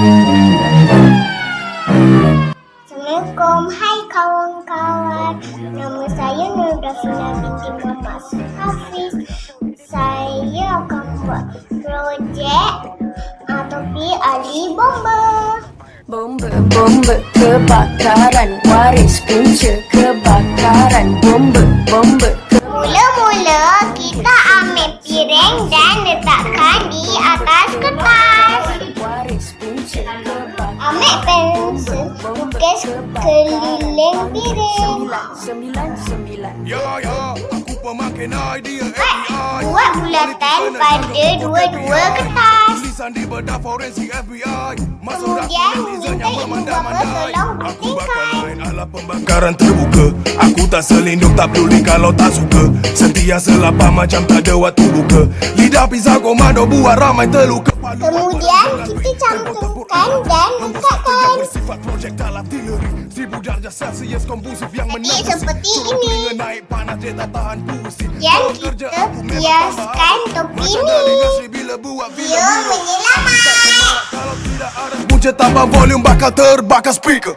Assalamualaikum. Hai kawan-kawan. Nama saya Nurda Fina binti Muhammad Hafiz. Saya akan buat projek uh, topi Ali Bomba. Bomba, bomba kebakaran Waris punca kebakaran Bomba, bomba pensel lukis keliling piring. Sembilan, sembilan, Ya, ya, aku pemakin idea Buat, bulatan pada dua-dua kertas. Tulisan di forensik FBI. Kemudian minta ibu ala pembakaran terbuka. Aku tak selindung tak peduli kalau tak suka. Setia selapar macam tak ada waktu buka. Lidah pisau komando buat ramai terluka. Kemudian kita tempur dan lekatkan. yang Jadi seperti ini. telinga naik panas dia tak tahan pusi Dan kita tambah. topi Macam ni. dari Nasri bila buat filem Dia hero. Punca tambah volume bakal terbakar speaker.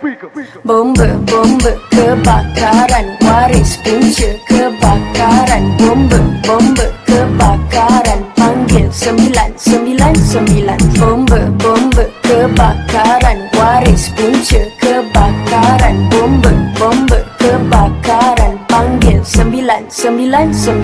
Bomba, bomba, kebakaran. Waris punca kebakaran. Bomba, bomba, kebakaran. Panggil sembilan, sembilan, sembilan. Bomba, bomba, kebakaran. Waris punca kebakaran. Bomba, bomba, kebakaran. Panggil sembilan, sembilan, sembilan